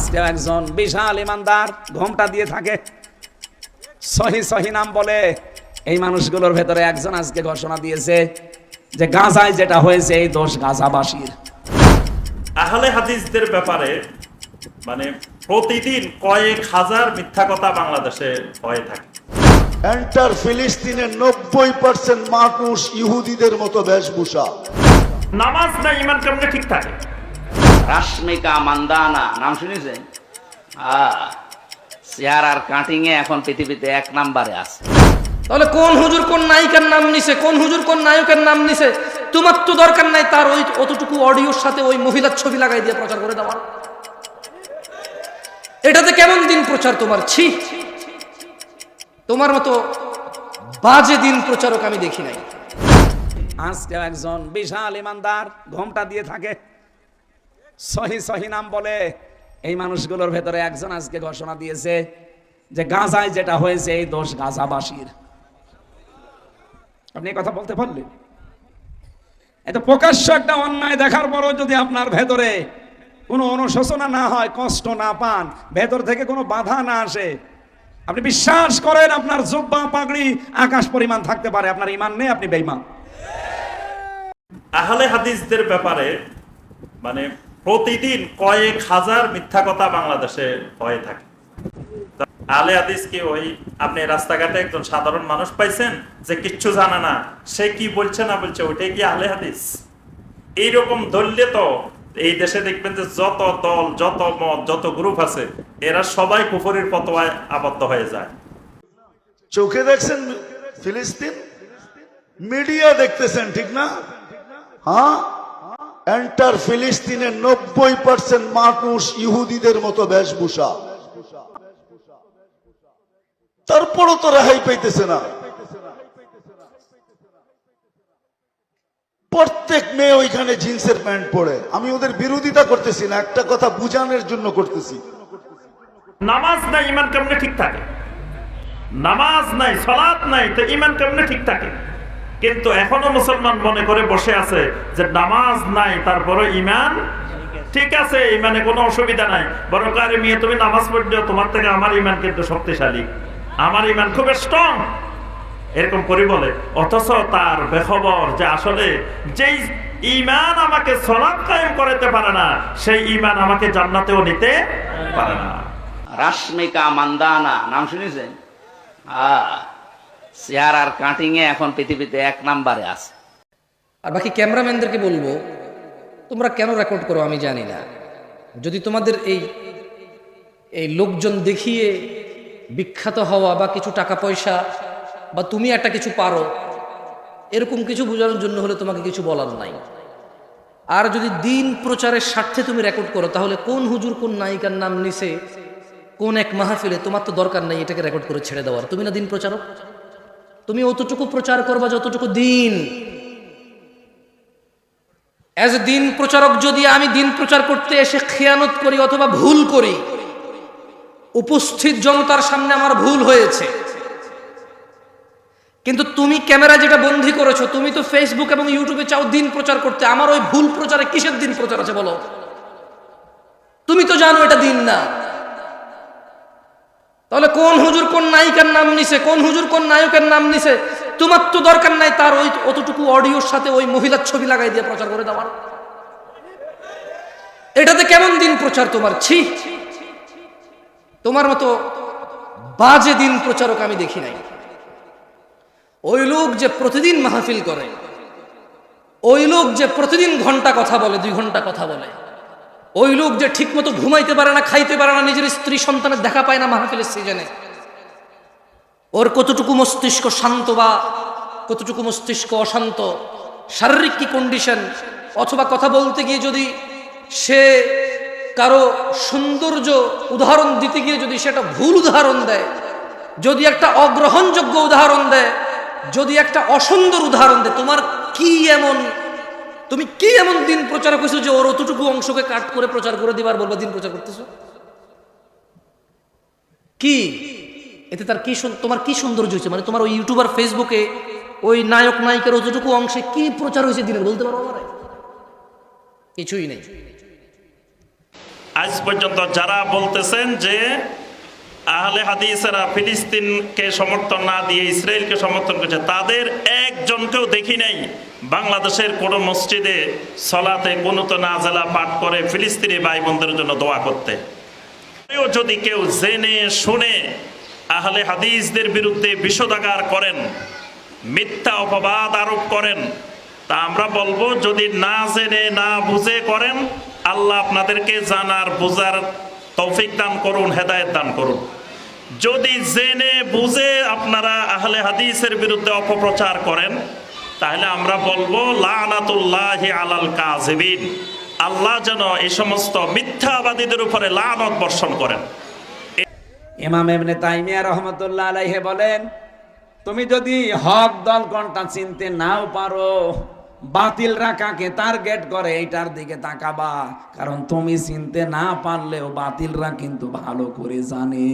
আজকেও একজন বিশাল ইমানদার ঘোমটা দিয়ে থাকে। সহি সহি নাম বলে এই মানুষগুলোর ভেতরে একজন আজকে ঘোষণা দিয়েছে যে গাজায় যেটা হয়েছে এই দোষ গাজাবাসীর। আহলে হাদিসদের ব্যাপারে মানে প্রতিদিন কয়েক হাজার মিথ্যা কথা বাংলাদেশে হয়ে থাকে। এন্টার ফিলিস্তিনের নব্বই পার্সেন্ট মানুষ ইহুদিদের মতো বেশভূষা। নামাজ না ইমান কেমনে ঠিক থাকে? রাশ্মিকা মান্দানা নাম শুনেছেন? চেয়ার আর কাটিং এ এখন পৃথিবীতে এক নাম্বারে আছে। তাহলে কোন হুজুর কোন নায়িকার নাম নিছে? কোন হুজুর কোন নায়কের নাম নিছে? তোমার তো দরকার নাই তার ওই অতটুকু অডিওর সাথে ওই মহিলার ছবি লাগাই দিয়ে প্রচার করে দেওয়া। এটাতে কেমন দিন প্রচার তোমার? ছি। তোমার মতো বাজে দিন প্রচারক আমি দেখি নাই। আজকেও একজন বিশাল ইমানদার ঘোমটা দিয়ে থাকে। সহি সহি নাম বলে। এই মানুষগুলোর ভেতরে একজন আজকে ঘোষণা দিয়েছে যে গাঁজায় যেটা হয়েছে, এই দোষ গাজাবাসীর। আপনি কথা বলতে পারলেন? এত প্রকাশ্য একটা অন্যায় দেখার পরও যদি আপনার ভেতরে কোনো অনুশোচনা না হয়, কষ্ট না পান, ভেতর থেকে কোনো বাধা না আসে, আপনি বিশ্বাস করেন আপনার জুব্বা পাগড়ি আকাশ পরিমাণ থাকতে পারে, আপনার ইমান নেই, আপনি বেইমান আহলে হাদিসদের ব্যাপারে মানে প্রতিদিন কয়েক হাজার মিথ্যা কথা বাংলাদেশে হয়ে থাকে। তা আহলে হাদিস কি ওই আপনি রাস্তাঘাটে একজন সাধারণ মানুষ পাইছেন যে কিচ্ছু জানে না, সে কি বলছে না বলছে, ওইটাই কি আহলে হাদিস? এইরকম ধরলে তো এই দেশে দেখবেন যে যত দল, যত মত, যত গ্রুপ আছে, এরা সবাই কুফরির পতোয়ায় আবদ্ধ হয়ে যায়। চোখে দেখছেন ফিলিস্তিন? মিডিয়া দেখতেছেন, ঠিক না? হ্যাঁ? এন্টার ফিলিস্তিনের নব্বই পার্সেন্ট মানুষ ইহুদিদের মতো বেশভূষা। তারপরও তো রেহাই পাইতেছে না। প্রত্যেক মেয়ে ওইখানে জিন্সের প্যান্ট পরে। আমি ওদের বিরোধিতা করতেছি না, একটা কথা বুঝানোর জন্য করতেছি। নামাজ নাই ইমান কেমনে ঠিক থাকে? নামাজ নাই সলাৎ নাই, তো ইমান কেমনে ঠিক থাকে? কিন্তু এখনও মুসলমান মনে করে বসে আছে যে নামাজ নাই তারপরে ইমান ঠিক আছে ইমানে কোনো অসুবিধা নাই। বরং আরে মেয়ে, তুমি নামাজ পড়ছো তোমার থেকে আমার ইমান কিন্তু শক্তিশালী। আমার ইমান খুব স্ট্রং এরকম করি বলে। অথচ তার বেখবর যে আসলে যেই ইমান আমাকে সলাৎ কায়েম করাতে পারে না, সেই ইমান আমাকে জান্নাতেও নিতে পারে না। রাশ্মিকা মান্দানা, নাম শুনেছেন? চেয়ার আর কাটিং এ এখন পৃথিবীতে এক নাম্বারে আছে। আর বাকি ক্যামেরাম্যানদেরকে বলব, তোমরা কেন রেকর্ড করো আমি জানি না। যদি তোমাদের এই এই লোকজন দেখিয়ে বিখ্যাত হওয়া বা কিছু টাকা পয়সা বা তুমি একটা কিছু পারো, এরকম কিছু বোঝানোর জন্য হলে তোমাকে কিছু বলার নাই। আর যদি দিন প্রচারের স্বার্থে তুমি রেকর্ড করো, তাহলে কোন হুজুর, কোন নায়িকার নাম নিছে, কোন এক মাহফিলে তোমার তো দরকার নাই এটাকে রেকর্ড করে ছেড়ে দেওয়ার। তুমি না দিন প্রচারক? তুমি অতটুকু প্রচার করবা যতটুকু দিন। অ্যাজ দিন প্রচারক যদি আমি দিন প্রচার করতে এসে খেয়ানত করি অথবা ভুল করি, উপস্থিত জনতার সামনে আমার ভুল হয়েছে। কিন্তু তুমি ক্যামেরা যেটা বন্দি করেছ, তুমি তো ফেসবুক এবং ইউটিউবে চাও দিন প্রচার করতে, আমার ওই ভুল প্রচারে কিসের দিন প্রচার আছে বলো? তুমি তো জানো এটা দিন না। তাহলে কোন হুজুর কোন নায়িকার নাম নিছে? কোন হুজুর কোন নায়কের নাম নিছে? তোমার তো দরকার নাই তার ওই অতটুকু অডিওর সাথে ওই মহিলার ছবি লাগাই দিয়ে প্রচার করে দেওয়ার। এটাতে কেমন দিন প্রচার তোমার? ছি তোমার মতো বাজে দিন প্রচারক আমি দেখি নাই। ওই লোক যে প্রতিদিন মাহফিল করে, ওই লোক যে প্রতিদিন ঘণ্টা কথা বলে, দুই ঘণ্টা কথা বলে ওই লোক যে ঠিকমতো ঘুমাইতে পারে না, খাইতে পারে না, নিজের স্ত্রী সন্তানের দেখা পায় না মাহফিলের সিজনে। ওর কতটুকু মস্তিষ্ক শান্ত বা কতটুকু মস্তিষ্ক অশান্ত? শারীরিক কি কন্ডিশন অথবা কথা বলতে গিয়ে যদি সে কারও সৌন্দর্য উদাহরণ দিতে গিয়ে যদি সেটা ভুল উদাহরণ দেয়, যদি একটা অগ্রহণযোগ্য উদাহরণ দেয়, যদি একটা অসুন্দর উদাহরণ দেয়, তোমার কি এমন তুমি কি এমন দিন প্রচার করছ যে ওর অতটুকু অংশকে কাট করে প্রচার করে দিবার বলবা, দিন প্রচার করতেছো? কি? এতে তার কি তোমার কি সৌন্দর্য হয়েছে? মানে তোমার ওই ইউটিউবার ফেসবুকে ওই নায়ক নায়িকার অতটুকু অংশে কি প্রচার হয়েছে দিনের? বলতে পারো আমার। কিছুই নেই। আজ পর্যন্ত যারা বলতেছেন যে আহলে হাদিসেরা ফিলিস্তিনকে সমর্থন না দিয়ে, ইসরায়েলকে সমর্থন করছে। তাদের একজনকেও দেখি নাই। বাংলাদেশের কোনো মসজিদে সলাতে কোনো তো নাজেলা পাঠ করে ফিলিস্তিনি ভাই বোনদের জন্য দোয়া করতে। যদি কেউ জেনে শুনে আহলে হাদিসদের বিরুদ্ধে বিষোদাগার করেন, মিথ্যা অপবাদ আরোপ করেন, তা আমরা বলব, যদি না জেনে, না বুঝে করেন, আল্লাহ আপনাদেরকে জানার, বোঝার তৌফিক দান করুন, হেদায়েত দান করুন। যদি জেনে বুঝে আপনারা আহলে হাদিসের বিরুদ্ধে অপপ্রচার করেন, তাহলে আমরা বলব, লানাতুল্লাহি আলাল কাজিবিন আল্লাহ যেন এই সমস্ত মিথ্যাবাদীদের উপরে লানত বর্ষণ করেন। ইমাম এমনি তাইমিয়া রহমতুল্লাহ আলাইহে বলেন, তুমি যদি হক, দল কোনটা চিনতে নাও পারো বাতিলরা কাকে টার্গেট করে, এইটার দিকে তাকাবা। কারণ তুমি চিনতে না পারলেও বাতিলরা কিন্তু ভালো করে জানে।